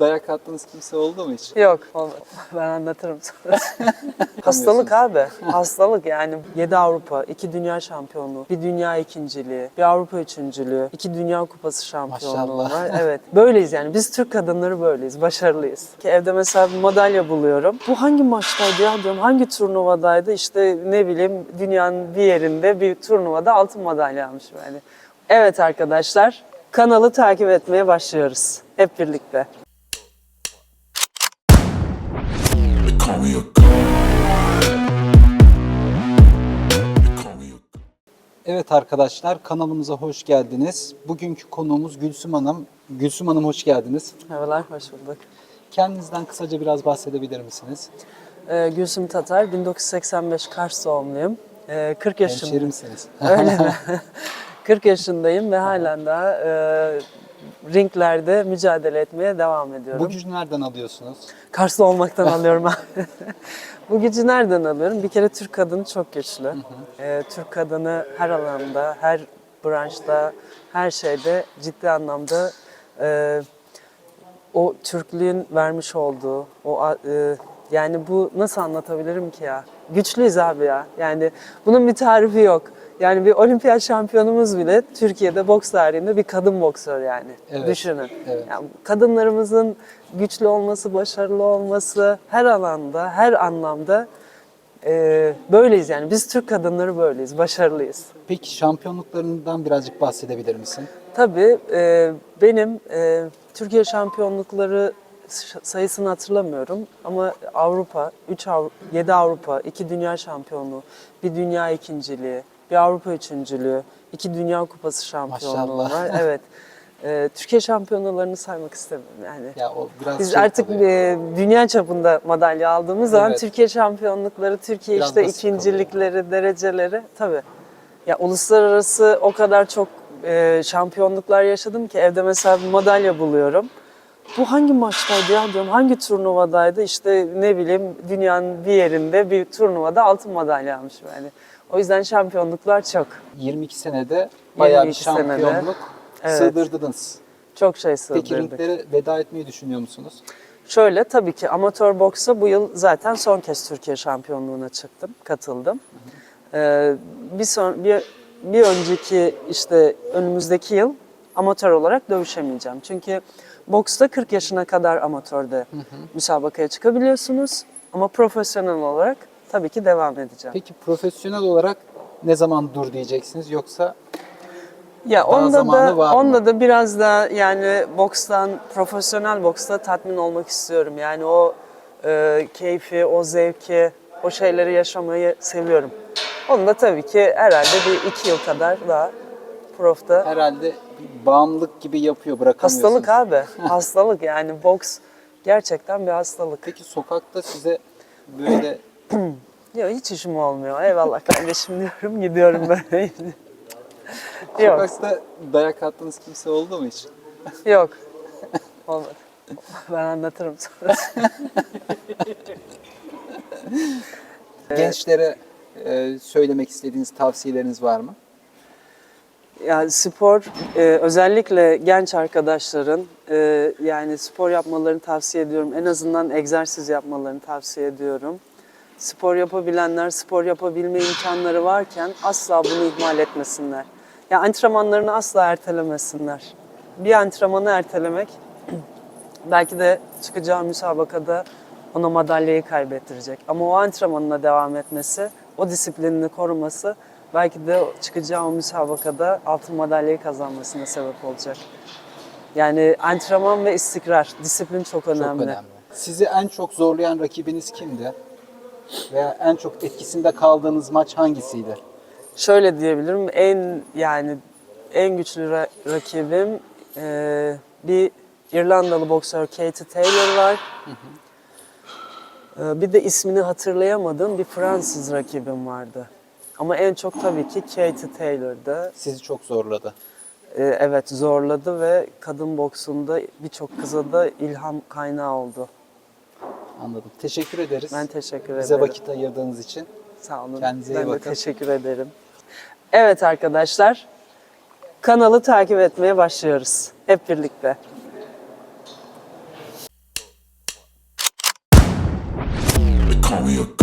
dayak attığınız kimse oldu mu hiç? Yok, olmadı. ben anlatırım sonra. Hastalık abi. Hastalık yani. 7 Avrupa, 2 dünya şampiyonluğu, bir dünya ikinciliği, bir Avrupa üçüncülüğü, 2 dünya kupası şampiyonluğu Maşallah. var. Evet. Böyleyiz yani. Biz Türk kadınları böyleyiz. Başarılıyız. Ki evde mesela bir madalya buluyorum. Bu hangi maçtaydı ya diyorum. Hangi turnuvadaydı? İşte ne bileyim dünyanın bir yerinde bir turnuvada altın madalya almışım yani. Evet arkadaşlar. Kanalı takip etmeye başlıyoruz. Hep birlikte. They call me a god. They call me a Evet arkadaşlar kanalımıza hoş geldiniz. Bugünkü konuğumuz Gülsüm Hanım. Gülsüm Hanım hoş geldiniz. Merhabalar, hoş bulduk. Kendinizden kısaca biraz bahsedebilir misiniz? Ee, Gülsüm Tatar, 1985 Kars doğumluyum. Ee, 40 yaşındayım. Hemşerimsiniz. Öyle mi? 40 yaşındayım ve halen daha e, ringlerde mücadele etmeye devam ediyorum. Bu gücü nereden alıyorsunuz? Karslı olmaktan alıyorum abi. Bu gücü nereden alıyorum? Bir kere Türk kadını çok güçlü. Ee, Türk kadını her alanda, her branşta, her şeyde ciddi anlamda e, o Türklüğün vermiş olduğu, o e, yani bu nasıl anlatabilirim ki ya? Güçlüyüz abi ya. Yani bunun bir tarifi yok. Yani bir olimpiyat şampiyonumuz bile Türkiye'de boks tarihinde bir kadın boksör yani. Evet, Düşünün. evet. Yani kadınlarımızın güçlü olması, başarılı olması her alanda, her anlamda e, böyleyiz yani. Biz Türk kadınları böyleyiz, başarılıyız. Peki şampiyonluklarından birazcık bahsedebilir misin? Tabii e, benim e, Türkiye şampiyonlukları sayısını hatırlamıyorum ama Avrupa, 3 Avrupa, 7 Avrupa, 2 dünya şampiyonluğu, bir dünya ikinciliği, bir Avrupa üçüncülüğü, 2 dünya kupası şampiyonluğu Maşallah. var. Evet. E, Türkiye şampiyonalarını saymak istemiyorum yani. Ya o biraz Biz şey artık kalıyor. e, dünya çapında madalya aldığımız zaman Evet. Türkiye şampiyonlukları, Türkiye Biraz işte ikincilikleri, dereceleri tabii. Ya uluslararası o kadar çok e, şampiyonluklar yaşadım ki evde mesela bir madalya buluyorum. Bu hangi maçtaydı ya diyorum, hangi turnuvadaydı? İşte ne bileyim dünyanın bir yerinde bir turnuvada altın madalya almışım yani. O yüzden şampiyonluklar çok. 22 senede bayağı bir 22 senede. şampiyonluk Evet. sığdırdınız. Çok şey Peki sığdırdık. ringlere veda etmeyi düşünüyor musunuz? Şöyle tabii ki amatör boksa bu yıl zaten son kez Türkiye şampiyonluğuna çıktım, katıldım. Ee, bir, son, bir, bir önceki işte önümüzdeki yıl amatör olarak dövüşemeyeceğim. Çünkü boksta 40 yaşına kadar amatörde müsabakaya çıkabiliyorsunuz. Ama profesyonel olarak tabii ki devam edeceğim. Peki profesyonel olarak ne zaman dur diyeceksiniz yoksa Ya Daha onda da var mı? onda da biraz da yani bokstan profesyonel boksta tatmin olmak istiyorum. Yani o e, keyfi, o zevki, o şeyleri yaşamayı seviyorum. Onu da tabii ki herhalde bir iki yıl kadar daha profta. herhalde bağımlılık gibi yapıyor bırakamıyorsunuz. Hastalık abi. hastalık yani boks gerçekten bir hastalık. Peki sokakta size böyle Ya hiç işim olmuyor. Eyvallah kardeşim diyorum gidiyorum böyle. Yok. sokakta dayak attığınız kimse oldu mu hiç? Yok. Olmadı. Ben anlatırım sonra. Gençlere e, söylemek istediğiniz tavsiyeleriniz var mı? Ya spor e, özellikle genç arkadaşların e, yani spor yapmalarını tavsiye ediyorum. En azından egzersiz yapmalarını tavsiye ediyorum. Spor yapabilenler spor yapabilme imkanları varken asla bunu ihmal etmesinler. Ya antrenmanlarını asla ertelemesinler. Bir antrenmanı ertelemek belki de çıkacağı müsabakada ona madalyayı kaybettirecek. Ama o antrenmanına devam etmesi, o disiplinini koruması belki de çıkacağı o müsabakada altın madalyayı kazanmasına sebep olacak. Yani antrenman ve istikrar, disiplin çok önemli. Çok önemli. Sizi en çok zorlayan rakibiniz kimdi? Veya en çok etkisinde kaldığınız maç hangisiydi? Şöyle diyebilirim, en yani en güçlü ra- rakibim e, bir İrlandalı boksör Katie Taylor var. E, bir de ismini hatırlayamadığım bir Fransız rakibim vardı. Ama en çok tabii ki Katie Taylor'dı. Sizi çok zorladı. Ee, evet zorladı ve kadın boksunda birçok kıza da ilham kaynağı oldu. Anladım. Teşekkür ederiz. Ben teşekkür ederim. Bize vakit ayırdığınız için. Sağ olun. Kendinize ben iyi bakın. Ben teşekkür ederim. Evet arkadaşlar, kanalı takip etmeye başlıyoruz. Hep birlikte. Call